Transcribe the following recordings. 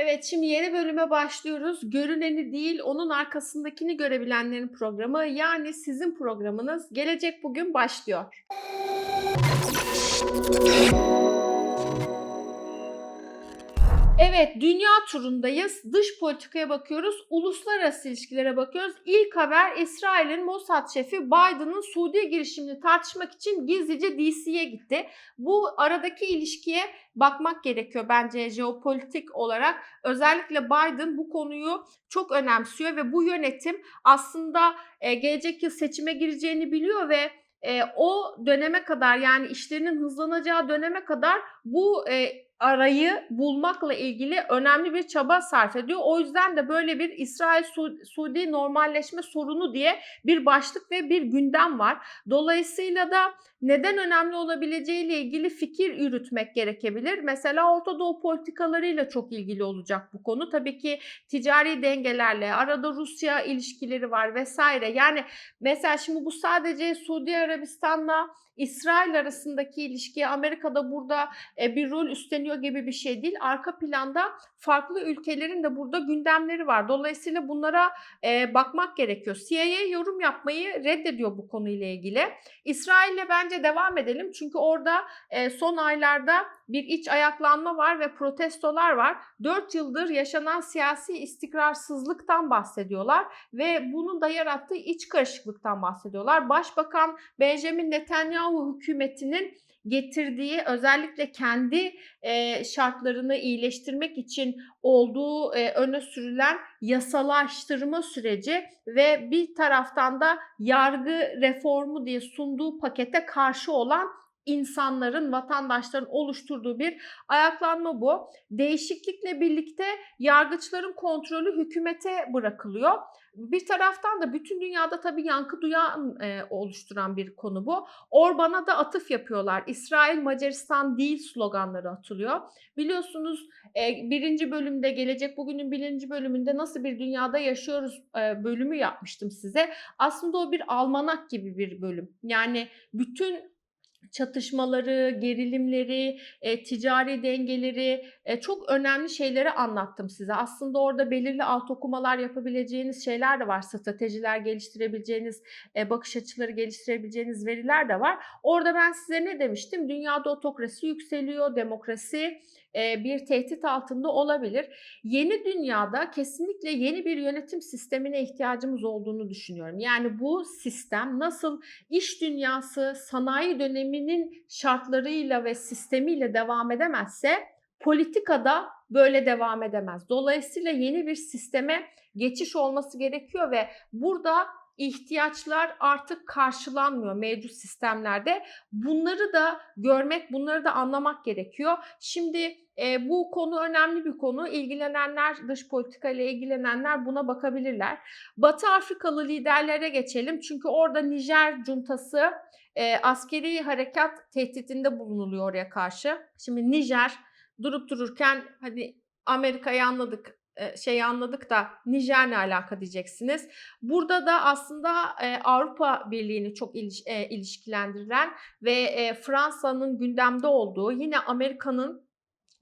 Evet, şimdi yeni bölüme başlıyoruz. Görüneni değil, onun arkasındakini görebilenlerin programı, yani sizin programınız Gelecek Bugün başlıyor. Evet, dünya turundayız. Dış politikaya bakıyoruz, uluslararası ilişkilere bakıyoruz. İlk haber İsrail'in Mossad şefi Biden'ın Suudi girişimini tartışmak için gizlice DC'ye gitti. Bu aradaki ilişkiye bakmak gerekiyor bence jeopolitik olarak. Özellikle Biden bu konuyu çok önemsiyor ve bu yönetim aslında e, gelecek yıl seçime gireceğini biliyor ve e, o döneme kadar yani işlerinin hızlanacağı döneme kadar bu e, arayı bulmakla ilgili önemli bir çaba sarf ediyor. O yüzden de böyle bir İsrail-Suudi normalleşme sorunu diye bir başlık ve bir gündem var. Dolayısıyla da neden önemli olabileceğiyle ilgili fikir yürütmek gerekebilir. Mesela Orta Doğu politikalarıyla çok ilgili olacak bu konu. Tabii ki ticari dengelerle, arada Rusya ilişkileri var vesaire. Yani mesela şimdi bu sadece Suudi Arabistan'la İsrail arasındaki ilişki Amerika'da burada e, bir rol üstleniyor gibi bir şey değil. Arka planda farklı ülkelerin de burada gündemleri var. Dolayısıyla bunlara e, bakmak gerekiyor. CIA yorum yapmayı reddediyor bu konuyla ilgili. İsrail'le bence devam edelim çünkü orada e, son aylarda bir iç ayaklanma var ve protestolar var. 4 yıldır yaşanan siyasi istikrarsızlıktan bahsediyorlar ve bunun da yarattığı iç karışıklıktan bahsediyorlar. Başbakan Benjamin Netanyahu hükümetinin getirdiği özellikle kendi e, şartlarını iyileştirmek için olduğu e, öne sürülen yasalaştırma süreci ve bir taraftan da yargı reformu diye sunduğu pakete karşı olan insanların, vatandaşların oluşturduğu bir ayaklanma bu. Değişiklikle birlikte yargıçların kontrolü hükümete bırakılıyor. Bir taraftan da bütün dünyada tabii yankı duyan e, oluşturan bir konu bu. Orban'a da atıf yapıyorlar. İsrail Macaristan değil sloganları atılıyor. Biliyorsunuz e, birinci bölümde gelecek bugünün birinci bölümünde nasıl bir dünyada yaşıyoruz e, bölümü yapmıştım size. Aslında o bir almanak gibi bir bölüm. Yani bütün çatışmaları, gerilimleri, e, ticari dengeleri, e, çok önemli şeyleri anlattım size. Aslında orada belirli alt okumalar yapabileceğiniz şeyler de var. Stratejiler geliştirebileceğiniz, e, bakış açıları geliştirebileceğiniz veriler de var. Orada ben size ne demiştim? Dünyada otokrasi yükseliyor, demokrasi bir tehdit altında olabilir. Yeni dünyada kesinlikle yeni bir yönetim sistemine ihtiyacımız olduğunu düşünüyorum. Yani bu sistem nasıl iş dünyası sanayi döneminin şartlarıyla ve sistemiyle devam edemezse politikada böyle devam edemez. Dolayısıyla yeni bir sisteme geçiş olması gerekiyor ve burada ihtiyaçlar artık karşılanmıyor mevcut sistemlerde. Bunları da görmek, bunları da anlamak gerekiyor. Şimdi e, bu konu önemli bir konu. İlgilenenler, dış politika ile ilgilenenler buna bakabilirler. Batı Afrikalı liderlere geçelim. Çünkü orada Nijer cuntası e, askeri harekat tehditinde bulunuluyor oraya karşı. Şimdi Nijer durup dururken hadi Amerika'yı anladık, şey anladık da Nijer ne alaka diyeceksiniz. Burada da aslında Avrupa Birliği'ni çok ilişkilendirilen ve Fransa'nın gündemde olduğu yine Amerika'nın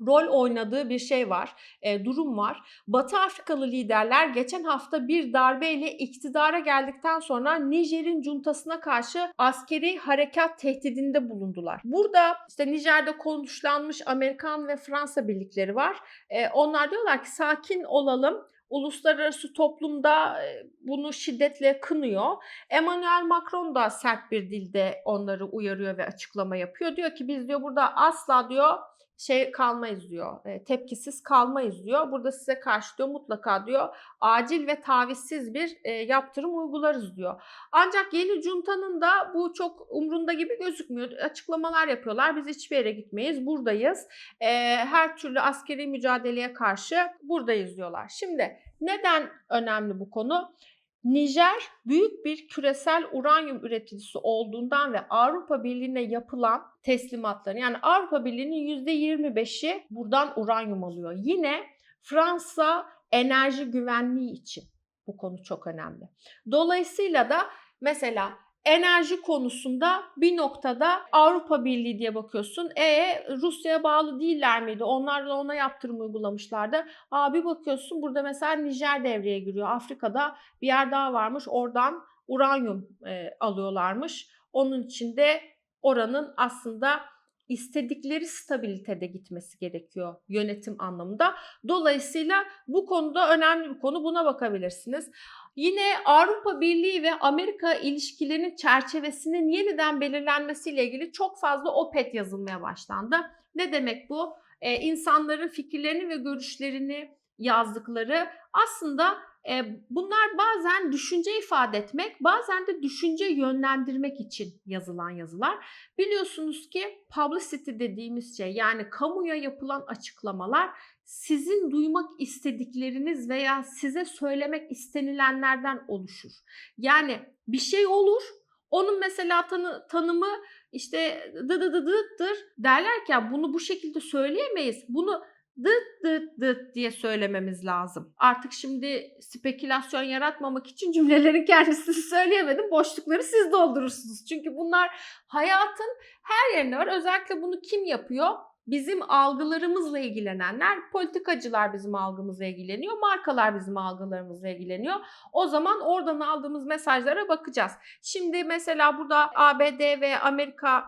rol oynadığı bir şey var, e, durum var. Batı Afrikalı liderler geçen hafta bir darbeyle iktidara geldikten sonra Nijer'in cuntasına karşı askeri harekat tehdidinde bulundular. Burada işte Nijer'de konuşlanmış Amerikan ve Fransa birlikleri var. E, onlar diyorlar ki sakin olalım uluslararası toplumda bunu şiddetle kınıyor. Emmanuel Macron da sert bir dilde onları uyarıyor ve açıklama yapıyor. Diyor ki biz diyor burada asla diyor şey kalmayız diyor, e, tepkisiz kalmayız diyor. Burada size karşı diyor mutlaka diyor acil ve tavizsiz bir e, yaptırım uygularız diyor. Ancak yeni juntanın da bu çok umrunda gibi gözükmüyor. Açıklamalar yapıyorlar. Biz hiçbir yere gitmeyiz, buradayız. E, her türlü askeri mücadeleye karşı buradayız diyorlar. Şimdi neden önemli bu konu? Nijer büyük bir küresel uranyum üreticisi olduğundan ve Avrupa Birliği'ne yapılan teslimatların yani Avrupa Birliği'nin %25'i buradan uranyum alıyor. Yine Fransa enerji güvenliği için bu konu çok önemli. Dolayısıyla da mesela enerji konusunda bir noktada Avrupa Birliği diye bakıyorsun. E Rusya'ya bağlı değiller miydi? Onlar da ona yaptırım uygulamışlardı. Aa bir bakıyorsun burada mesela Nijer devreye giriyor. Afrika'da bir yer daha varmış. Oradan uranyum e, alıyorlarmış. Onun için de oranın aslında istedikleri stabilitede gitmesi gerekiyor yönetim anlamında. Dolayısıyla bu konuda önemli bir konu. Buna bakabilirsiniz. Yine Avrupa Birliği ve Amerika ilişkilerinin çerçevesinin yeniden belirlenmesiyle ilgili çok fazla OPET yazılmaya başlandı. Ne demek bu? Ee, insanların fikirlerini ve görüşlerini yazdıkları aslında e, bunlar bazen düşünce ifade etmek, bazen de düşünce yönlendirmek için yazılan yazılar. Biliyorsunuz ki publicity dediğimiz şey yani kamuya yapılan açıklamalar sizin duymak istedikleriniz veya size söylemek istenilenlerden oluşur. Yani bir şey olur, onun mesela tanı, tanımı işte dı dı dı dıttır derlerken bunu bu şekilde söyleyemeyiz. Bunu dıt dıt dıt diye söylememiz lazım. Artık şimdi spekülasyon yaratmamak için cümlelerin kendisini söyleyemedim. Boşlukları siz doldurursunuz. Çünkü bunlar hayatın her yerinde var. Özellikle bunu kim yapıyor? Bizim algılarımızla ilgilenenler, politikacılar bizim algımızla ilgileniyor, markalar bizim algılarımızla ilgileniyor. O zaman oradan aldığımız mesajlara bakacağız. Şimdi mesela burada ABD ve Amerika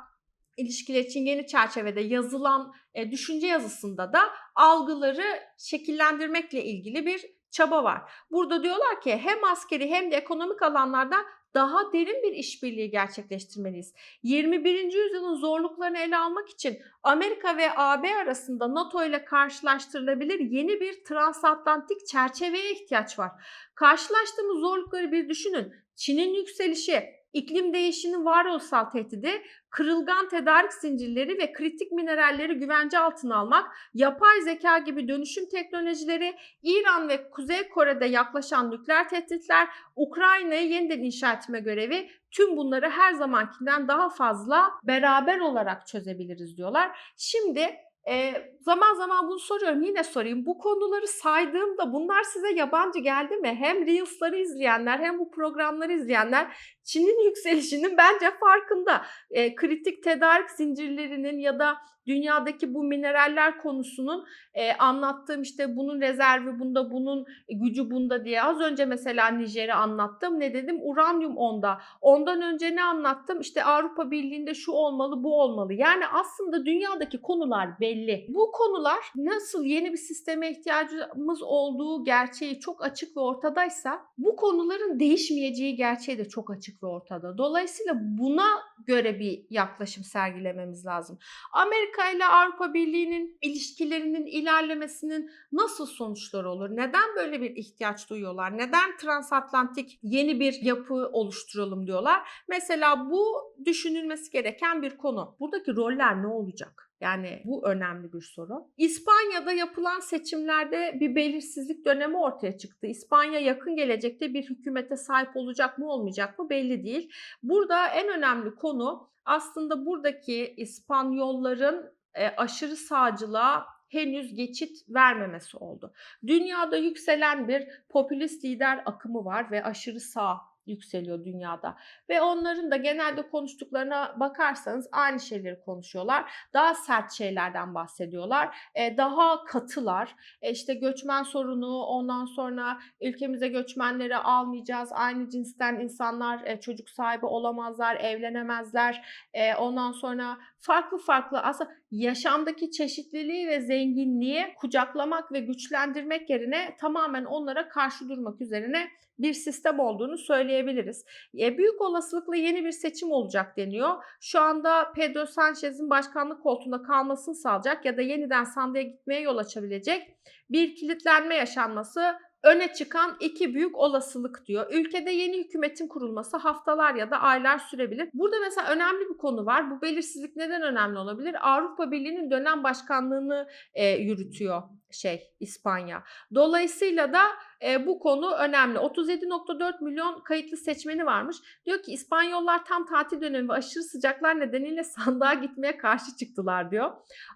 ilişkiler için yeni çerçevede yazılan e, düşünce yazısında da algıları şekillendirmekle ilgili bir çaba var. Burada diyorlar ki hem askeri hem de ekonomik alanlarda daha derin bir işbirliği gerçekleştirmeliyiz. 21. yüzyılın zorluklarını ele almak için Amerika ve AB arasında NATO ile karşılaştırılabilir yeni bir transatlantik çerçeveye ihtiyaç var. Karşılaştığımız zorlukları bir düşünün. Çin'in yükselişi, iklim değişiminin varoluşsal tehdidi, kırılgan tedarik zincirleri ve kritik mineralleri güvence altına almak, yapay zeka gibi dönüşüm teknolojileri, İran ve Kuzey Kore'de yaklaşan nükleer tehditler, Ukrayna'yı yeniden inşa etme görevi tüm bunları her zamankinden daha fazla beraber olarak çözebiliriz diyorlar. Şimdi e, zaman zaman bunu soruyorum yine sorayım. Bu konuları saydığımda bunlar size yabancı geldi mi? Hem Reels'ları izleyenler hem bu programları izleyenler Çin'in yükselişinin bence farkında. E, kritik tedarik zincirlerinin ya da dünyadaki bu mineraller konusunun e, anlattığım işte bunun rezervi bunda, bunun gücü bunda diye az önce mesela Nijer'i anlattım. Ne dedim? Uranyum onda. Ondan önce ne anlattım? İşte Avrupa Birliği'nde şu olmalı, bu olmalı. Yani aslında dünyadaki konular belli. Bu konular nasıl yeni bir sisteme ihtiyacımız olduğu gerçeği çok açık ve ortadaysa bu konuların değişmeyeceği gerçeği de çok açık ve ortada. Dolayısıyla buna göre bir yaklaşım sergilememiz lazım. Amerika ile Avrupa Birliği'nin ilişkilerinin ilerlemesinin nasıl sonuçları olur? Neden böyle bir ihtiyaç duyuyorlar? Neden transatlantik yeni bir yapı oluşturalım diyorlar? Mesela bu düşünülmesi gereken bir konu. Buradaki roller ne olacak? Yani bu önemli bir soru. İspanya'da yapılan seçimlerde bir belirsizlik dönemi ortaya çıktı. İspanya yakın gelecekte bir hükümete sahip olacak mı olmayacak mı belli değil. Burada en önemli konu aslında buradaki İspanyolların e, aşırı sağcılığa henüz geçit vermemesi oldu. Dünyada yükselen bir popülist lider akımı var ve aşırı sağ yükseliyor dünyada. Ve onların da genelde konuştuklarına bakarsanız aynı şeyleri konuşuyorlar. Daha sert şeylerden bahsediyorlar. E, daha katılar. E, işte göçmen sorunu, ondan sonra ülkemize göçmenleri almayacağız. Aynı cinsten insanlar e, çocuk sahibi olamazlar, evlenemezler. E, ondan sonra farklı farklı aslında yaşamdaki çeşitliliği ve zenginliği kucaklamak ve güçlendirmek yerine tamamen onlara karşı durmak üzerine bir sistem olduğunu söyleyebiliriz. E, büyük olasılıkla yeni bir seçim olacak deniyor. Şu anda Pedro Sanchez'in başkanlık koltuğunda kalmasını sağlayacak ya da yeniden sandığa gitmeye yol açabilecek bir kilitlenme yaşanması öne çıkan iki büyük olasılık diyor. Ülkede yeni hükümetin kurulması haftalar ya da aylar sürebilir. Burada mesela önemli bir konu var. Bu belirsizlik neden önemli olabilir? Avrupa Birliği'nin dönem başkanlığını e, yürütüyor şey İspanya. Dolayısıyla da e, bu konu önemli. 37.4 milyon kayıtlı seçmeni varmış. Diyor ki İspanyollar tam tatil dönemi ve aşırı sıcaklar nedeniyle sandığa gitmeye karşı çıktılar diyor.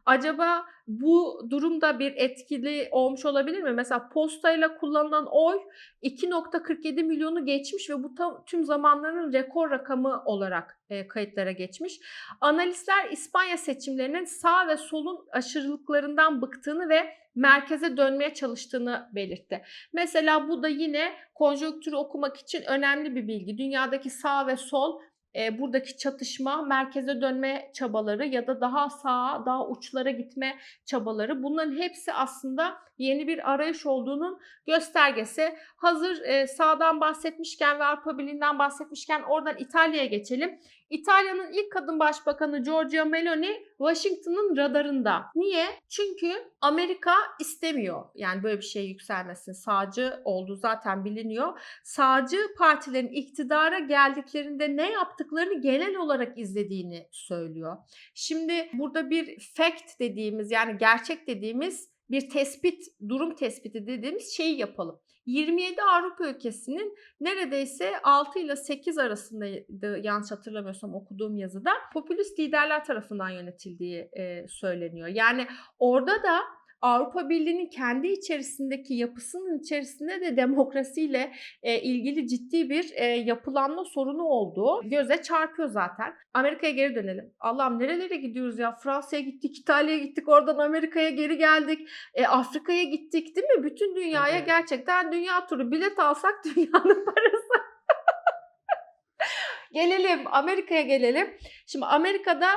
Acaba bu durumda bir etkili olmuş olabilir mi? Mesela postayla kullanılan oy 2.47 milyonu geçmiş ve bu tam, tüm zamanların rekor rakamı olarak e, kayıtlara geçmiş. Analistler İspanya seçimlerinin sağ ve solun aşırılıklarından bıktığını ve merkeze dönmeye çalıştığını belirtti. Mesela bu da yine konjonktürü okumak için önemli bir bilgi. Dünyadaki sağ ve sol e, buradaki çatışma, merkeze dönme çabaları ya da daha sağa, daha uçlara gitme çabaları bunların hepsi aslında yeni bir arayış olduğunun göstergesi. Hazır e, sağdan bahsetmişken ve Avrupa Birliği'nden bahsetmişken oradan İtalya'ya geçelim. İtalya'nın ilk kadın başbakanı Giorgia Meloni Washington'ın radarında. Niye? Çünkü Amerika istemiyor. Yani böyle bir şey yükselmesin. Sağcı olduğu zaten biliniyor. Sağcı partilerin iktidara geldiklerinde ne yaptıklarını genel olarak izlediğini söylüyor. Şimdi burada bir fact dediğimiz yani gerçek dediğimiz bir tespit, durum tespiti dediğimiz şeyi yapalım. 27 Avrupa ülkesinin neredeyse 6 ile 8 arasındaydı yanlış hatırlamıyorsam okuduğum yazıda popülist liderler tarafından yönetildiği e, söyleniyor. Yani orada da Avrupa Birliği'nin kendi içerisindeki yapısının içerisinde de demokrasiyle e, ilgili ciddi bir e, yapılanma sorunu olduğu göze çarpıyor zaten. Amerika'ya geri dönelim. Allah'ım nerelere gidiyoruz ya? Fransa'ya gittik, İtalya'ya gittik, oradan Amerika'ya geri geldik. E, Afrika'ya gittik değil mi? Bütün dünyaya evet. gerçekten dünya turu bilet alsak dünyanın parası. gelelim Amerika'ya gelelim. Şimdi Amerika'da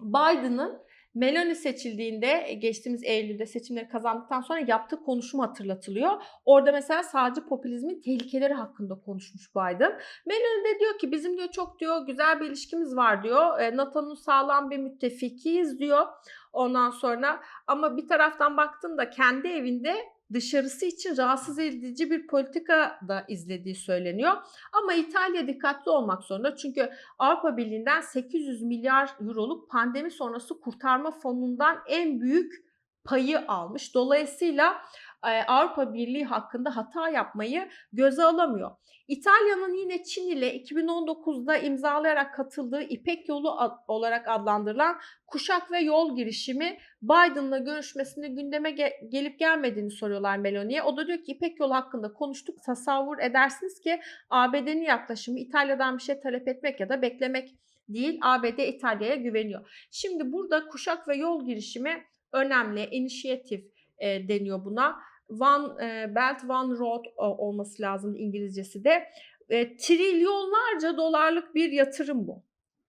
Biden'ın Meloni seçildiğinde e, geçtiğimiz Eylül'de seçimleri kazandıktan sonra yaptığı konuşma hatırlatılıyor. Orada mesela sadece popülizmin tehlikeleri hakkında konuşmuş Biden. Meloni de diyor ki bizim diyor çok diyor güzel bir ilişkimiz var diyor. E, NATO'nun sağlam bir müttefikiyiz diyor. Ondan sonra ama bir taraftan baktığında kendi evinde dışarısı için rahatsız edici bir politika da izlediği söyleniyor. Ama İtalya dikkatli olmak zorunda çünkü Avrupa Birliği'nden 800 milyar euroluk pandemi sonrası kurtarma fonundan en büyük payı almış. Dolayısıyla Avrupa Birliği hakkında hata yapmayı göze alamıyor. İtalya'nın yine Çin ile 2019'da imzalayarak katıldığı İpek Yolu olarak adlandırılan kuşak ve yol girişimi Biden'la görüşmesinde gündeme ge- gelip gelmediğini soruyorlar Meloni'ye. O da diyor ki İpek Yolu hakkında konuştuk. Tasavvur edersiniz ki ABD'nin yaklaşımı İtalya'dan bir şey talep etmek ya da beklemek değil. ABD İtalya'ya güveniyor. Şimdi burada kuşak ve yol girişimi önemli, inisiyatif e, deniyor buna One Belt One Road olması lazım İngilizcesi de. E, trilyonlarca dolarlık bir yatırım bu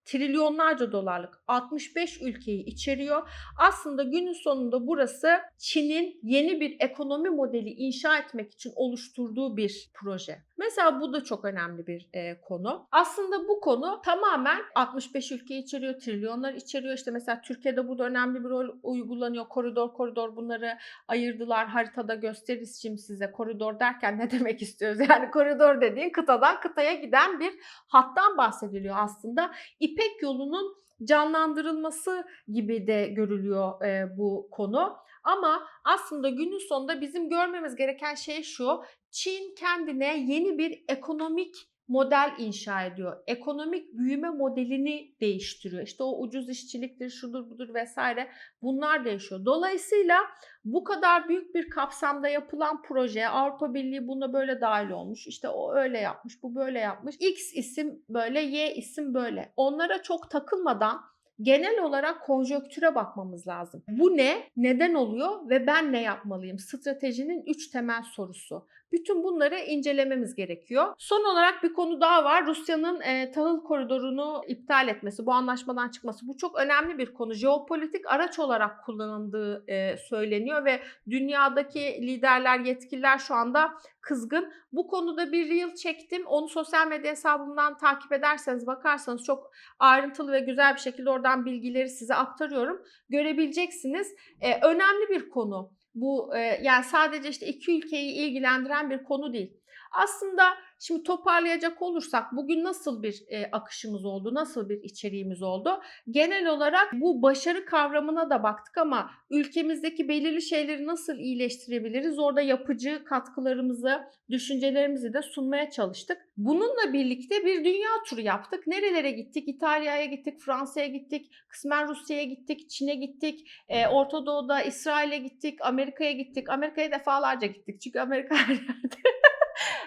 trilyonlarca dolarlık 65 ülkeyi içeriyor. Aslında günün sonunda burası Çin'in yeni bir ekonomi modeli inşa etmek için oluşturduğu bir proje. Mesela bu da çok önemli bir e, konu. Aslında bu konu tamamen 65 ülkeyi içeriyor, trilyonlar içeriyor. İşte mesela Türkiye'de bu da önemli bir rol uygulanıyor. Koridor koridor bunları ayırdılar. Haritada gösteririz şimdi size. Koridor derken ne demek istiyoruz? Yani koridor dediğin kıtadan kıtaya giden bir hattan bahsediliyor aslında. İpek yolunun canlandırılması gibi de görülüyor e, bu konu. Ama aslında günün sonunda bizim görmemiz gereken şey şu. Çin kendine yeni bir ekonomik model inşa ediyor. Ekonomik büyüme modelini değiştiriyor. İşte o ucuz işçiliktir, şudur budur vesaire bunlar değişiyor. Dolayısıyla bu kadar büyük bir kapsamda yapılan proje Avrupa Birliği buna böyle dahil olmuş. İşte o öyle yapmış, bu böyle yapmış. X isim böyle, Y isim böyle. Onlara çok takılmadan genel olarak konjöktüre bakmamız lazım. Bu ne? Neden oluyor ve ben ne yapmalıyım? Stratejinin üç temel sorusu. Bütün bunları incelememiz gerekiyor. Son olarak bir konu daha var. Rusya'nın e, tahıl koridorunu iptal etmesi, bu anlaşmadan çıkması. Bu çok önemli bir konu. Jeopolitik araç olarak kullanıldığı e, söyleniyor ve dünyadaki liderler, yetkililer şu anda kızgın. Bu konuda bir reel çektim. Onu sosyal medya hesabımdan takip ederseniz bakarsanız çok ayrıntılı ve güzel bir şekilde oradan bilgileri size aktarıyorum. Görebileceksiniz. Ee, önemli bir konu. Bu yani sadece işte iki ülkeyi ilgilendiren bir konu değil. Aslında şimdi toparlayacak olursak bugün nasıl bir e, akışımız oldu, nasıl bir içeriğimiz oldu? Genel olarak bu başarı kavramına da baktık ama ülkemizdeki belirli şeyleri nasıl iyileştirebiliriz? Orada yapıcı katkılarımızı, düşüncelerimizi de sunmaya çalıştık. Bununla birlikte bir dünya turu yaptık. Nerelere gittik? İtalya'ya gittik, Fransa'ya gittik, kısmen Rusya'ya gittik, Çin'e gittik, e, Orta Doğu'da İsrail'e gittik, Amerika'ya gittik. Amerika'ya defalarca gittik çünkü Amerika her yerde.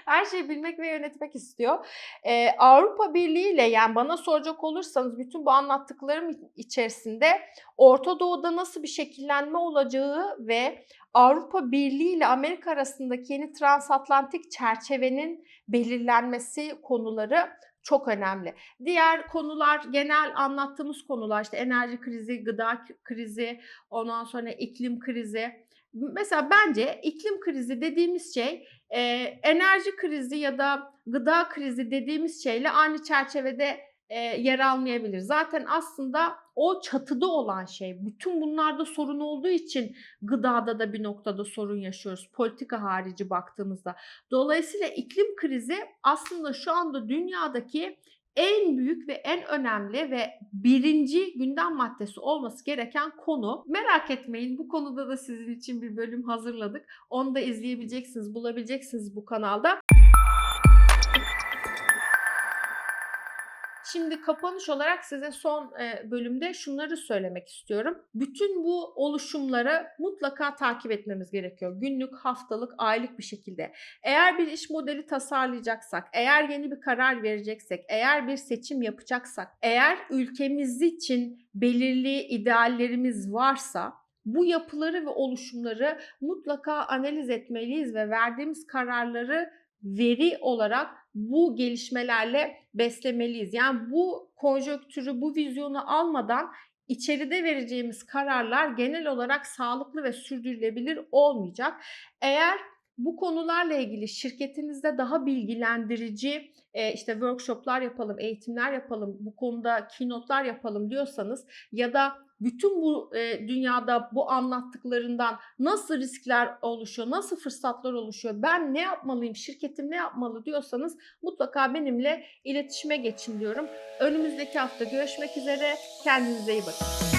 her şeyi bilmek ve yönetmek istiyor. Ee, Avrupa Birliği ile yani bana soracak olursanız bütün bu anlattıklarım içerisinde Orta Doğu'da nasıl bir şekillenme olacağı ve Avrupa Birliği ile Amerika arasındaki yeni transatlantik çerçevenin belirlenmesi konuları çok önemli. Diğer konular genel anlattığımız konular işte enerji krizi, gıda krizi, ondan sonra iklim krizi. Mesela bence iklim krizi dediğimiz şey e, enerji krizi ya da gıda krizi dediğimiz şeyle aynı çerçevede e, yer almayabilir. Zaten aslında o çatıda olan şey. Bütün bunlarda sorun olduğu için gıdada da bir noktada sorun yaşıyoruz. Politika harici baktığımızda. Dolayısıyla iklim krizi aslında şu anda dünyadaki en büyük ve en önemli ve birinci gündem maddesi olması gereken konu. Merak etmeyin bu konuda da sizin için bir bölüm hazırladık. Onu da izleyebileceksiniz, bulabileceksiniz bu kanalda. Şimdi kapanış olarak size son bölümde şunları söylemek istiyorum. Bütün bu oluşumları mutlaka takip etmemiz gerekiyor. Günlük, haftalık, aylık bir şekilde. Eğer bir iş modeli tasarlayacaksak, eğer yeni bir karar vereceksek, eğer bir seçim yapacaksak, eğer ülkemiz için belirli ideallerimiz varsa bu yapıları ve oluşumları mutlaka analiz etmeliyiz ve verdiğimiz kararları veri olarak bu gelişmelerle beslemeliyiz. Yani bu konjöktürü, bu vizyonu almadan içeride vereceğimiz kararlar genel olarak sağlıklı ve sürdürülebilir olmayacak. Eğer bu konularla ilgili şirketinizde daha bilgilendirici işte workshoplar yapalım, eğitimler yapalım, bu konuda keynote'lar yapalım diyorsanız ya da bütün bu e, dünyada bu anlattıklarından nasıl riskler oluşuyor, nasıl fırsatlar oluşuyor, ben ne yapmalıyım, şirketim ne yapmalı diyorsanız mutlaka benimle iletişime geçin diyorum. Önümüzdeki hafta görüşmek üzere, kendinize iyi bakın.